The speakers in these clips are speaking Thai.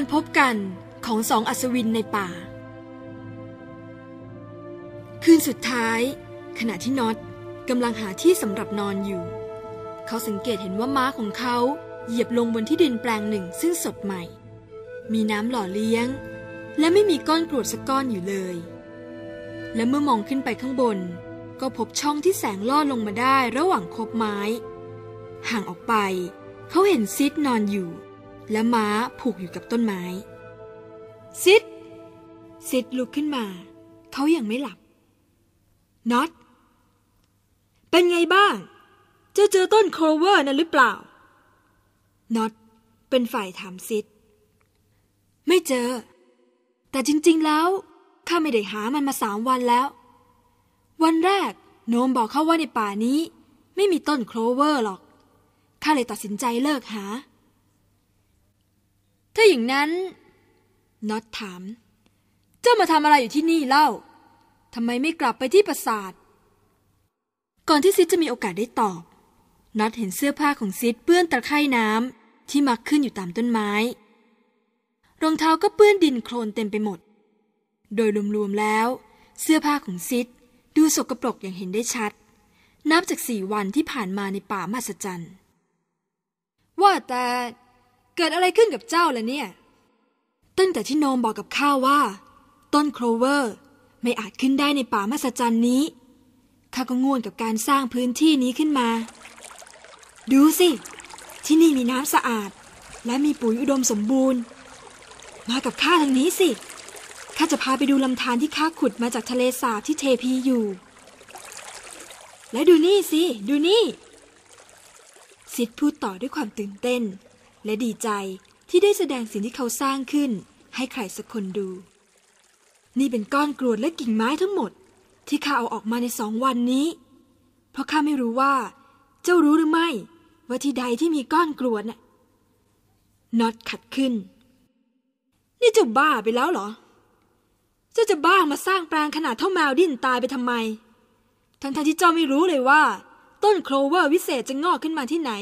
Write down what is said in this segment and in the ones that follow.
การพบกันของสองอัศวินในป่า คืนสุดท้าย ขณะที่น็อตกำลังหาที่สำหรับนอนอยู่ เขาสังเกตเห็นว่าม้าของเขาเหยียบลงบนที่ดินแปลงหนึ่งซึ่งสดใหม่ มีน้ำหล่อเลี้ยง และไม่มีก้อนกรวดสักก้อนอยู่เลย และเมื่อมองขึ้นไปข้างบน ก็พบช่องที่แสงลอดลงมาได้ระหว่างคบไม้ ห่างออกไป เขาเห็นซิดนอนอยู่ และม้าผูกอยู่กับต้นไม้ ซิดซิดลุกขึ้นมา เขายังไม่หลับน็อตเป็นไงบ้าง เจ้าเจอต้นโคลเวอร์นั่นหรือเปล่าน็อตเป็นฝ่ายถามซิดไม่เจอ แต่จริงๆแล้วข้าไม่ได้หามันมาสามวันแล้ว วันแรกโนมบอกเขาว่าในป่านี้ ไม่มีต้นโคลเวอร์หรอกข้าเลยตัดสินใจเลิกหา ถ้าอย่างนั้นน็อตถาม เจ้ามาทำอะไรอยู่ที่นี่เล่าทำไมไม่กลับไปที่ปราสาท ก่อนที่ซิดจะมีโอกาสได้ตอบน็อตเห็นเสื้อผ้าของซิดเปื้อนตะไคร่น้ำที่มักขึ้นอยู่ตามต้นไม้รองเท้าก็เปื้อนดินโคลนเต็มไปหมด โดยรวมๆแล้ว เสื้อผ้าของซิดดูสกปรกอย่างเห็นได้ชัด นับจากสี่วันที่ผ่านมาในป่ามหัศจรรย์ ว่าแต่ เกิดอะไรขึ้นกับเจ้าล่ะเนี่ย ตั้งแต่ที่โนมบอกกับข้าว่า ต้นโคลเวอร์ ไม่อาจขึ้นได้ในป่ามหัศจรรย์นี้ข้าก็ง่วนกับการสร้างพื้นที่นี้ขึ้นมา ดูสิ ที่นี่มีน้ำสะอาด และมีปุ๋ยอุดมสมบูรณ์ มากับข้าทางนี้สิข้าจะพาไปดูลำธารที่ข้าขุดมาจากทะเลสาบที่เทพีอยู่ และดูนี่สิ ดูนี่ ซิดพูดต่อด้วยความตื่นเต้น และดีใจที่ได้แสดงสิ่งที่เขาสร้างขึ้น ให้ใครสักคนดู นี่เป็นก้อนกรวดและกิ่งไม้ทั้งหมด ที่ข้าเอาออกมาในสองวันนี้ เพราะข้าไม่รู้ว่า เจ้ารู้หรือไม่ ว่าที่ใดที่มีก้อนกรวดน่ะน็อตขัดขึ้น นี่เจ้าบ้าไปแล้วเหรอ เจ้าจะบ้ามาสร้างแปลงขนาดเท่าแมวดิ้นตายไปทำไม ทั้งทที่เจ้าไม่รู้เลยว่า ต้นโคลเวอร์วิเศษจะงอกขึ้นมาที่ไหน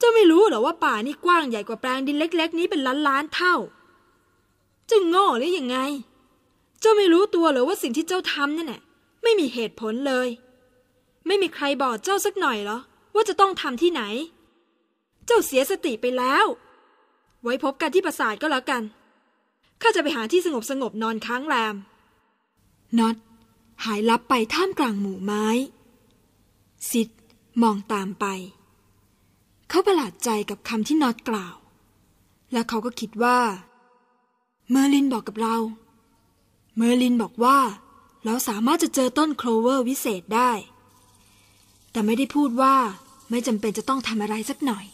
จ้าไม่รู้หรอว่าป่านี่กว้างใหญ่กว่าแปลงดินเล็ก ๆ นี้เป็นล้านล้านๆเท่าจ้าโง่หรือยังไง เจ้าไม่รู้ตัวหรอว่าสิ่งที่เจ้าทำนั่นน่ะไม่มีเหตุผลเลย ไม่มีใครบอกเจ้าสักหน่อยเหรอ ว่าจะต้องทำที่ไหน เจ้าเสียสติไปแล้ว ไว้พบกันที่ปราสาทก็แล้วกันข้าจะไปหาที่สงบสงบนอนค้างแรมน็อตหายลับไปท่ามกลางหมู่ไม้ ซิดมองตามไป เขาประหลาดใจกับคำที่น็อตกล่าว และเขาก็คิดว่า เมอร์ลินบอกกับเรา เมอร์ลินบอกว่า เราสามารถจะเจอต้นโคลเวอร์วิเศษได้ แต่ไม่ได้พูดว่าไม่จำเป็นจะต้องทำอะไรสักหน่อย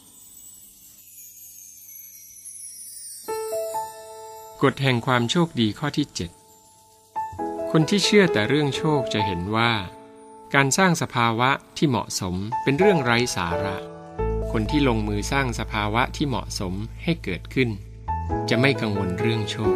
กฎแห่งความโชคดีข้อที่ 7 คนที่เชื่อแต่เรื่องโชคจะเห็นว่า การสร้างสภาวะที่เหมาะสมเป็นเรื่องไร้สาระ คนที่ลงมือสร้างสภาวะที่เหมาะสมให้เกิดขึ้น จะไม่กังวลเรื่องโชค